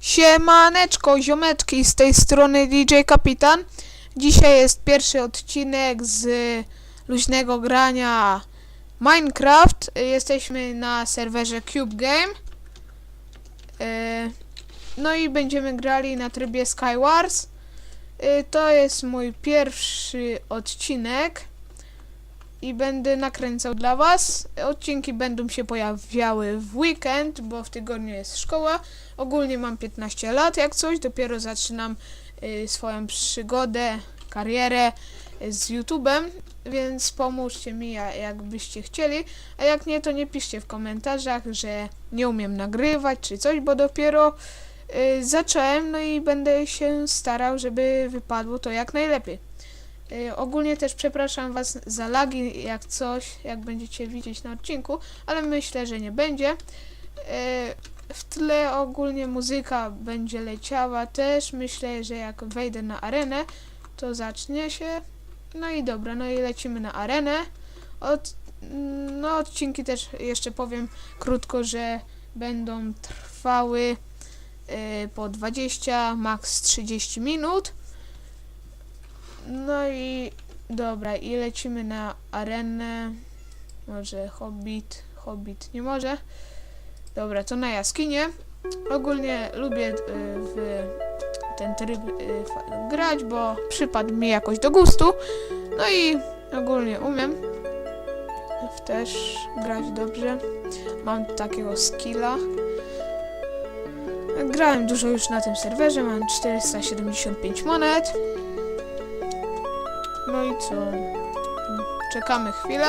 Siemaneczko, ziomeczki, z tej strony DJ Kapitan. Dzisiaj jest pierwszy odcinek z luźnego grania Minecraft. Jesteśmy na serwerze Cube Game. E, No i będziemy grali na trybie Skywars. E, To jest mój pierwszy odcinek i będę nakręcał dla Was. Odcinki będą się pojawiały w weekend, bo w tygodniu jest szkoła. Ogólnie mam 15 lat, jak coś, dopiero zaczynam y, swoją przygodę, karierę y, z YouTube'em, więc pomóżcie mi, ja- jakbyście chcieli. A jak nie, to nie piszcie w komentarzach, że nie umiem nagrywać czy coś, bo dopiero y, zacząłem, no i będę się starał, żeby wypadło to jak najlepiej. Y, Ogólnie też przepraszam Was za lagi, jak coś, jak będziecie widzieć na odcinku, ale myślę, że nie będzie. Y, W tle ogólnie muzyka będzie leciała też. Myślę, że jak wejdę na arenę, to zacznie się. No i dobra, no i lecimy na arenę. Od, no odcinki też jeszcze powiem krótko, że będą trwały y, po 20, maks 30 minut. No i dobra, i lecimy na arenę. Może Hobbit, Hobbit nie może. Dobra, to na jaskinie. Ogólnie lubię y, w ten tryb y, grać, bo przypadł mi jakoś do gustu. No i ogólnie umiem też grać dobrze. Mam takiego skilla. Grałem dużo już na tym serwerze, mam 475 monet. No i co? Czekamy chwilę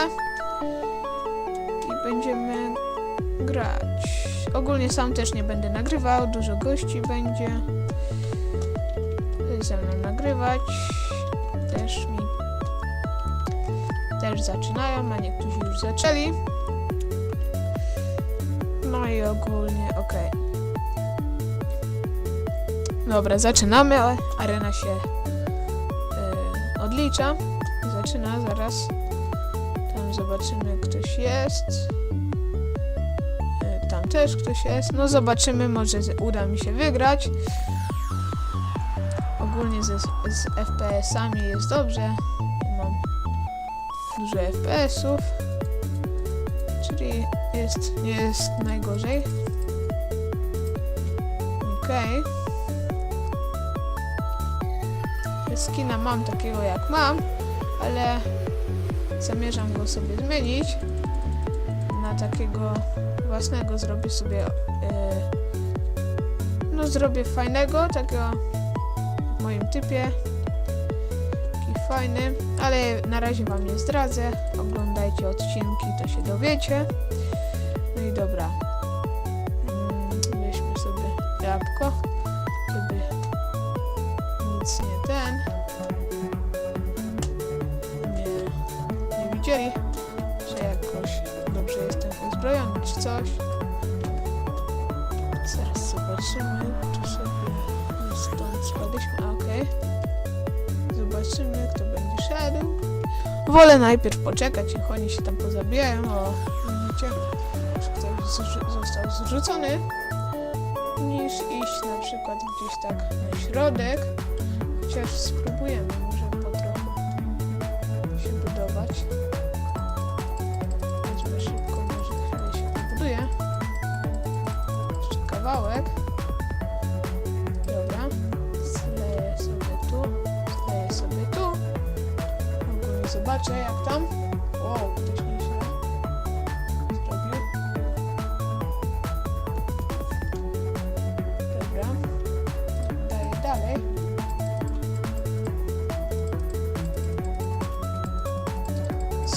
i będziemy grać. Ogólnie sam też nie będę nagrywał, dużo gości będzie ze mną nagrywać. Też mi też zaczynają, a niektórzy już zaczęli. No i ogólnie ok. Dobra, zaczynamy. Arena się y, odlicza. Zaczyna zaraz. Tam zobaczymy, ktoś jest. Y, Tam też ktoś jest. No zobaczymy, może uda mi się wygrać. Ogólnie ze, z FPS-ami jest dobrze. Mam dużo FPS-ów. Czyli jest, nie jest najgorzej. Okej. Skina mam takiego jak mam, ale zamierzam go sobie zmienić na takiego własnego. Zrobię sobie, e, no zrobię fajnego, takiego w moim typie. Taki fajny, ale na razie wam nie zdradzę. Oglądajcie odcinki, to się dowiecie. No i dobra. Mm, Weźmy sobie jabłko, coś. Zaraz zobaczymy, czy sobie stąd spadliśmy. Okej. Zobaczymy, kto będzie szedł. Wolę najpierw poczekać, niech oni się tam pozabijają. O, widzicie, że ktoś został zrzucony, niż iść na przykład gdzieś tak na środek. Chociaż spróbujemy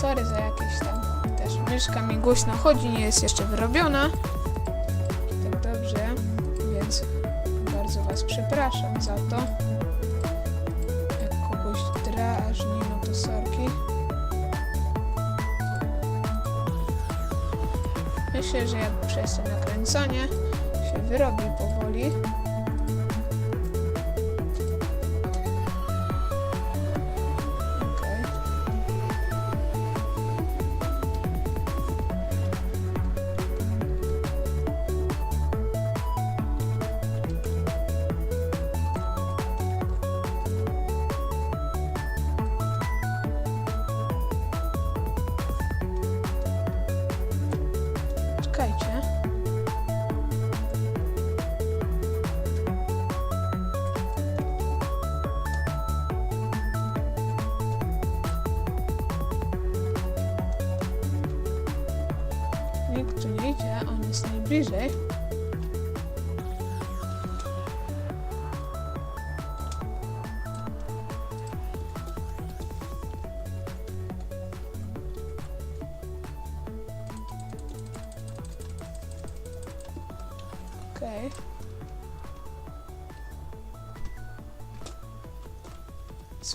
Sorry za jakieś tam. Też myszka mi głośno chodzi, nie jest jeszcze wyrobiona. Tak dobrze, więc bardzo Was przepraszam za to. Jak kogoś drażni, no to sorki. Myślę, że jak przez to nakręcanie się wyrobi powoli. Tu nie idzie, on jest najbliżej.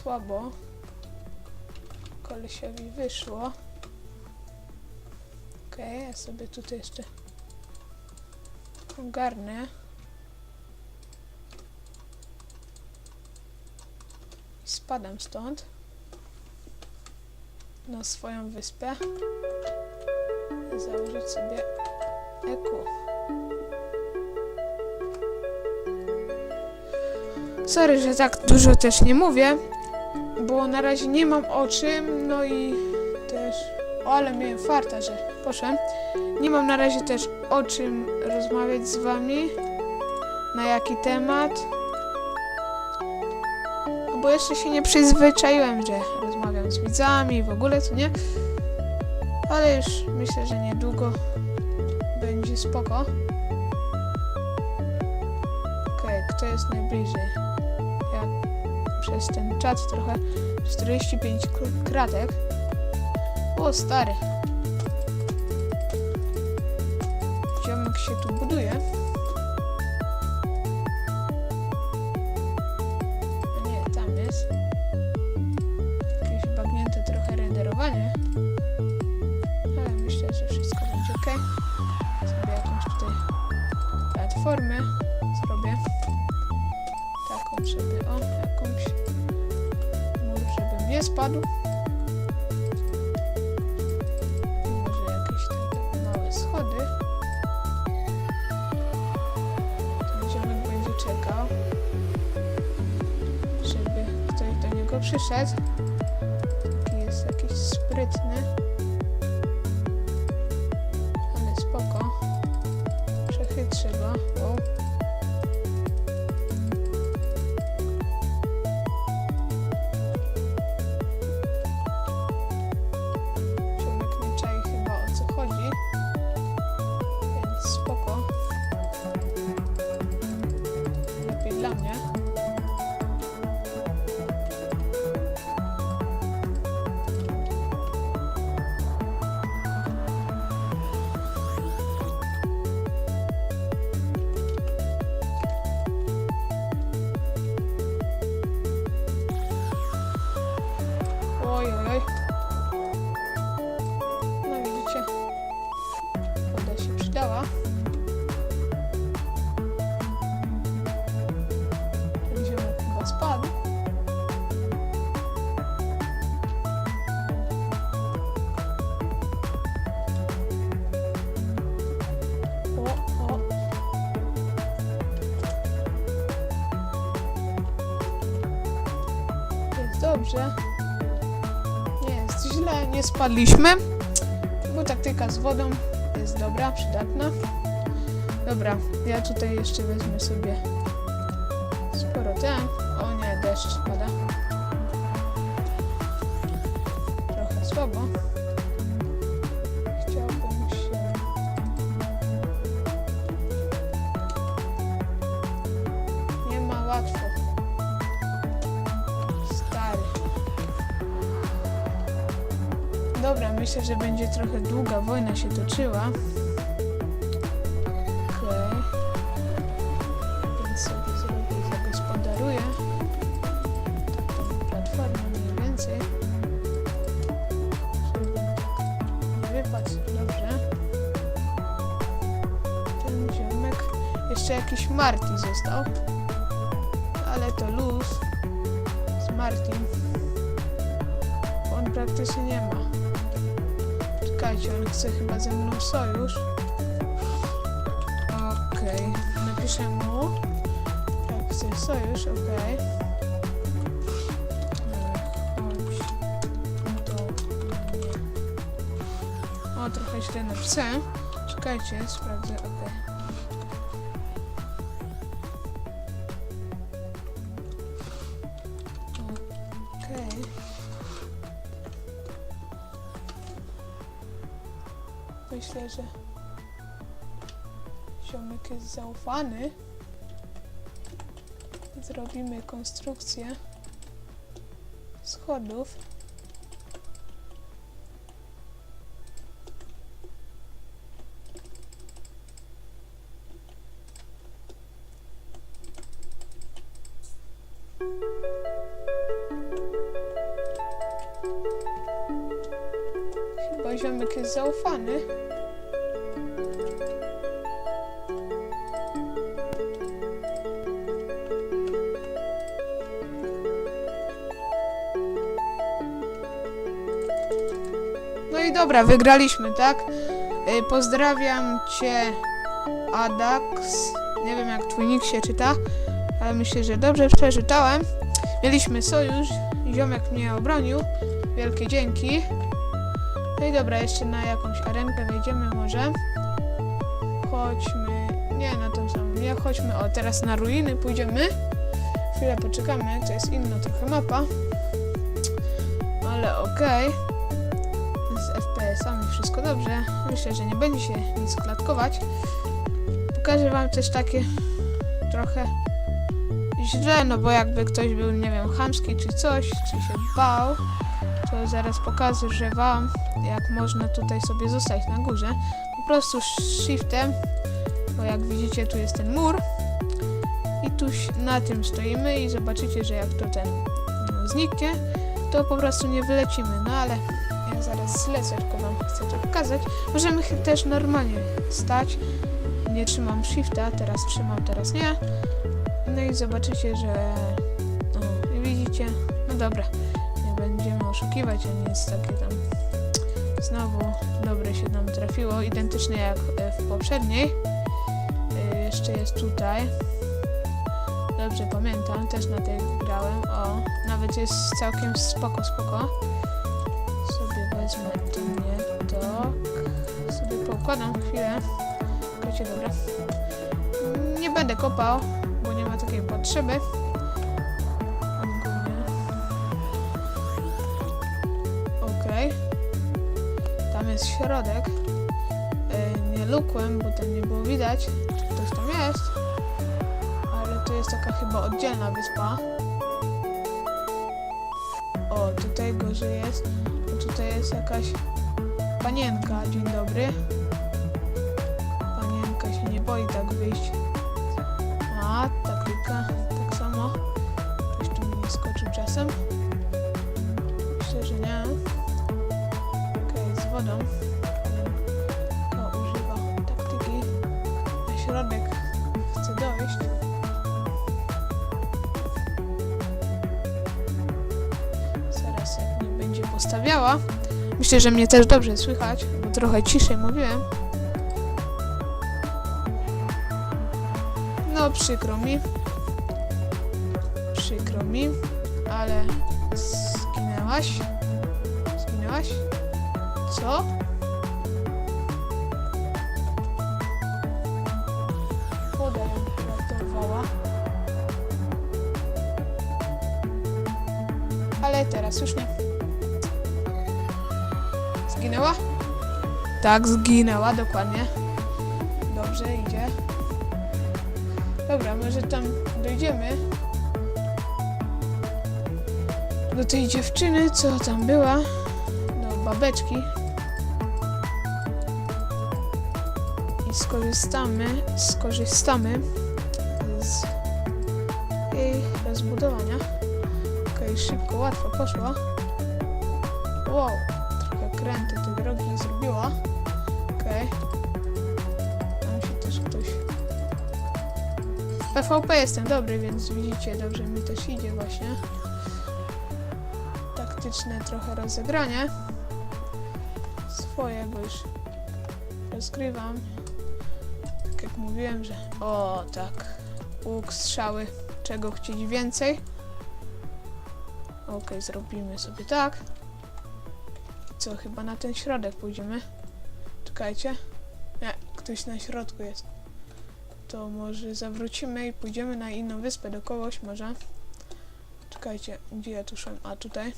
Słabo. Kolesiowi wyszło. Sobie tutaj jeszcze ogarnę. I spadam stąd na swoją wyspę. Założyć sobie eku. Sorry, że tak dużo też nie mówię, bo na razie nie mam o czym, no i. O, ale miałem farta, że poszedłem. Nie mam na razie też o czym rozmawiać z wami, na jaki temat. No Bo jeszcze się nie przyzwyczaiłem, że rozmawiam z widzami w ogóle, co nie? Ale już myślę, że niedługo będzie spoko. Okej, kto jest najbliżej? Ja przez ten czat trochę 45 kr- kratek. O, stary. Ziomek się tu buduje. Nie, tam jest. Jakieś bagnięte trochę renderowanie. Ale myślę, że wszystko będzie ok. Sobie jakąś tutaj platformę zrobię. Taką żeby, o, jakąś. Mur, nie spadł. Przyszedł. Jest jakiś sprytny. Dobrze. Nie jest źle, nie spadliśmy. Bo taktyka z wodą jest dobra, przydatna. Dobra, ja tutaj jeszcze wezmę sobie sporo ten. O nie, deszcz spada. Trochę słabo. Myślę, że będzie trochę długa wojna się toczyła. Okej. Więc sobie zrobię, zagospodaruję. Taką platformę mniej więcej. Żeby wypadł dobrze. Ten ziomek. Jeszcze jakiś Marty został. Ale to luz. Z Martin. On praktycznie nie ma. Czekajcie, on chce chyba ze mną sojusz. Okej, napiszę mu. Tak, chce sojusz, okej. Mnie. O, trochę źle napisałem. Czekajcie, sprawdzę, okej. Okej. Myślę, że ziomek jest zaufany. Zrobimy konstrukcję schodów. Dobra, wygraliśmy, tak? Y, Pozdrawiam cię, Adax. Nie wiem jak twój nick się czyta, ale myślę, że dobrze przeczytałem. Mieliśmy sojusz, ziomek mnie obronił. Wielkie dzięki. No i dobra, jeszcze na jakąś arenkę wejdziemy może. Chodźmy. Nie, na tą samą. Nie, chodźmy. O, teraz na ruiny pójdziemy. Chwilę poczekamy, to jest inna trochę mapa. Ale okej. Z FPS-ami wszystko dobrze. Myślę, że nie będzie się nic klatkować. Pokażę wam też takie trochę źle, no bo jakby ktoś był, nie wiem, chamski czy coś, czy się bał, to zaraz pokażę wam, jak można tutaj sobie zostać na górze. Po prostu shiftem, bo jak widzicie tu jest ten mur i tu na tym stoimy i zobaczycie, że jak to ten no, zniknie, to po prostu nie wylecimy. No ale zaraz zlecę, tylko wam chcę to pokazać. Możemy też normalnie stać. Nie trzymam shifta, teraz trzymam, teraz nie. No i zobaczycie, że no, i widzicie, no dobra, nie będziemy oszukiwać, a nic takie tam znowu dobre się nam trafiło, identyczne jak e, w poprzedniej. E, Jeszcze jest tutaj. Dobrze pamiętam, też na tej grałem. O, nawet jest całkiem spoko, spoko. Sobie poukładam chwilę. Wiecie, dobra. Nie będę kopał, bo nie ma takiej potrzeby. Okej. Tam jest środek. E, nie lukłem, bo tam nie było widać, czy ktoś tam jest. Ale to jest taka chyba oddzielna wyspa. O, tutaj gorzej jest. Tutaj jest jakaś panienka. Dzień dobry. Wodą. O, używa taktyki. Na środek chce dojść. Zaraz jak mnie będzie postawiała. Myślę, że mnie też dobrze słychać, bo trochę ciszej mówiłem. No, przykro mi. Przykro mi, ale zginęłaś. Co? Woda ją uratowała. Ale teraz już nie. Zginęła? Tak, zginęła, dokładnie. Dobrze, idzie. Dobra, może tam dojdziemy. Do tej dziewczyny, co tam była. Do babeczki. Skorzystamy, skorzystamy z jej rozbudowania. Okej, szybko, łatwo poszło. Wow, trochę kręty tej drogi zrobiła. Okej. Tam się też ktoś PvP jestem dobry, więc widzicie, dobrze mi też idzie właśnie. Taktyczne trochę rozegranie. Swoje, bo już rozgrywam. Tak mówiłem, że... O, tak. Łuk, strzały. Czego chcieć więcej? Okej, zrobimy sobie tak. Co, chyba na ten środek pójdziemy? Czekajcie. Nie, ktoś na środku jest. To może zawrócimy i pójdziemy na inną wyspę do kogoś może. Czekajcie, gdzie ja tu szłem? A tutaj.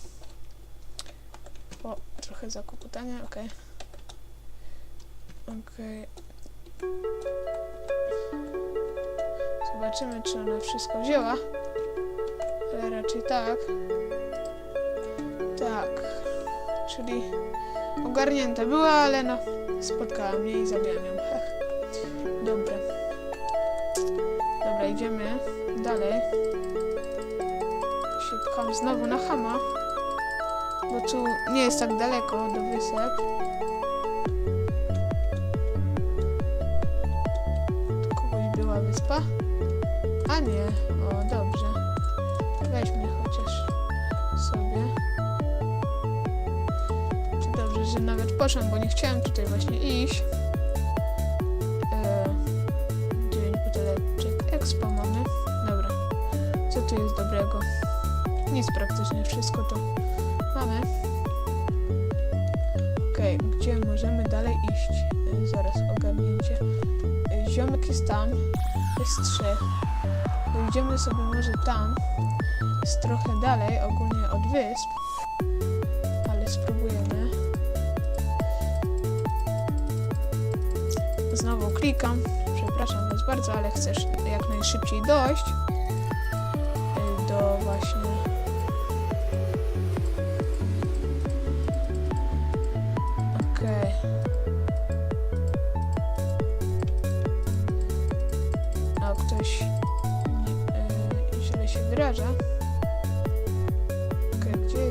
O, trochę zakłopotania, okej. Okej. Zobaczymy, czy ona wszystko wzięła. Ale raczej tak. Tak. Czyli ogarnięta była, ale no spotkała mnie i zabiłam ją. Hech. Dobra. Dobra, idziemy dalej. Się pcham znowu na Hama. Bo tu nie jest tak daleko do wysep. Kogoś była wyspa? A nie, o dobrze. Weźmy chociaż sobie. To dobrze, że nawet poszłam, bo nie chciałem tutaj właśnie iść. E, dzień buteleczek expo mamy. Dobra. Co tu jest dobrego? Nic praktycznie, wszystko to mamy. Okej, gdzie możemy dalej iść? E, zaraz ogarnięcie. E, ziomek jest tam. Jest trzech. Pójdziemy sobie może tam. Trochę dalej, ogólnie od wysp. Ale spróbujemy. Znowu klikam. Przepraszam was bardzo, ale chcesz jak najszybciej dojść y, do właśnie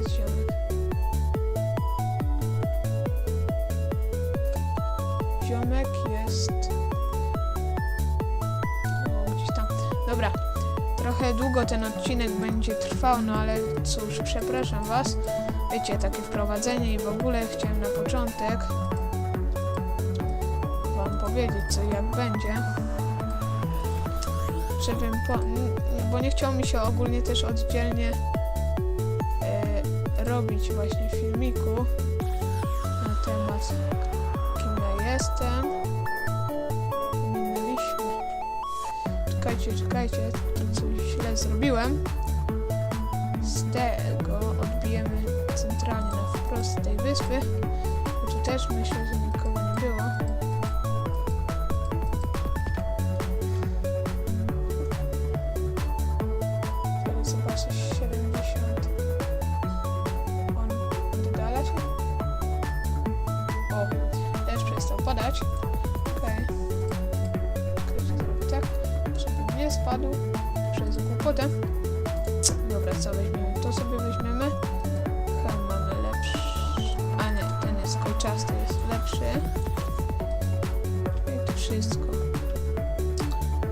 jest ziomek? Ziomek jest o, gdzieś tam. Dobra. Trochę długo ten odcinek będzie trwał, no ale cóż, przepraszam was. Wiecie, takie wprowadzenie i w ogóle chciałem na początek wam powiedzieć, co jak będzie. Żebym po... bo nie chciało mi się ogólnie też oddzielnie właśnie filmiku na temat kim ja jestem. Minęliśmy. Czekajcie, czekajcie, tu coś źle zrobiłem. Z tego odbijemy centralnie na wprost tej wyspy. Tu też myślę, że sobie weźmiemy. Chyba mamy lepszy. A nie, ten jest kolczasty, jest lepszy. I to wszystko.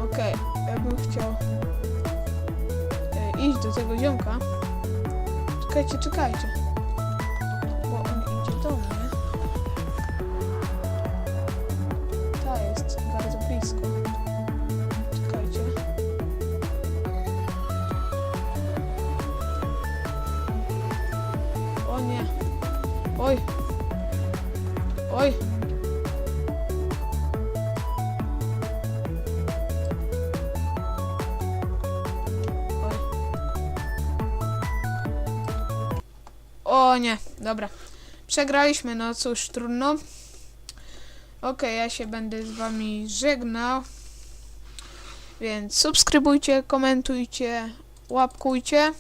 Okej, ja bym chciał e, iść do tego ziomka. Czekajcie, czekajcie. O nie, dobra. Przegraliśmy, no cóż, trudno. Ok, ja się będę z wami żegnał. Więc subskrybujcie, komentujcie, łapkujcie.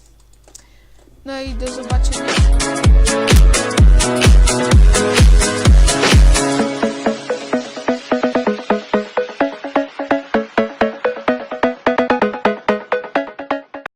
No i do zobaczenia.